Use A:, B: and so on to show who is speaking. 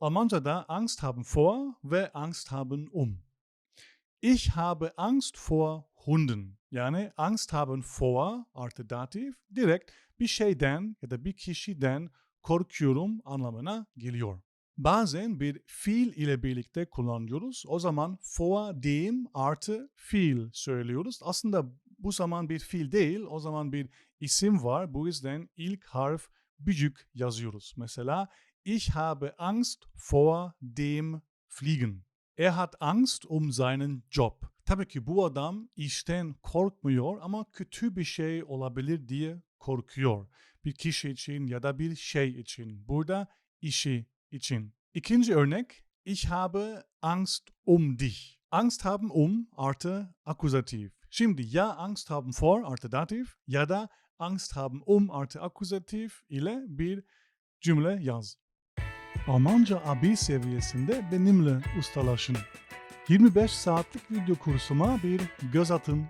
A: Almanca'da Angst haben vor ve Angst haben um. Ich habe Angst vor Hunden. Yani Angst haben vor artı datif direkt bir şeyden ya da bir kişiden korkuyorum anlamına geliyor. Bazen bir fiil ile birlikte kullanıyoruz. O zaman vor dem artı fiil söylüyoruz. Aslında bu zaman bir fiil değil, o zaman bir isim var. Bu yüzden ilk harf büyük yazıyoruz. Mesela ich habe Angst vor dem Fliegen. Er hat Angst um seinen Job. Tabii ki bu adam işten korkmuyor ama kötü bir şey olabilir diye korkuyor. Bir kişi için ya da bir şey için. Burada işi için. İkinci örnek. Ich habe Angst um dich. Angst haben um artı akuzatif. Şimdi ya Angst haben vor artı datif ya da Angst haben um artı akuzatif ile bir cümle yaz. Almanca A1 seviyesinde benimle ustalaşın. 25 saatlik video kursuma bir göz atın.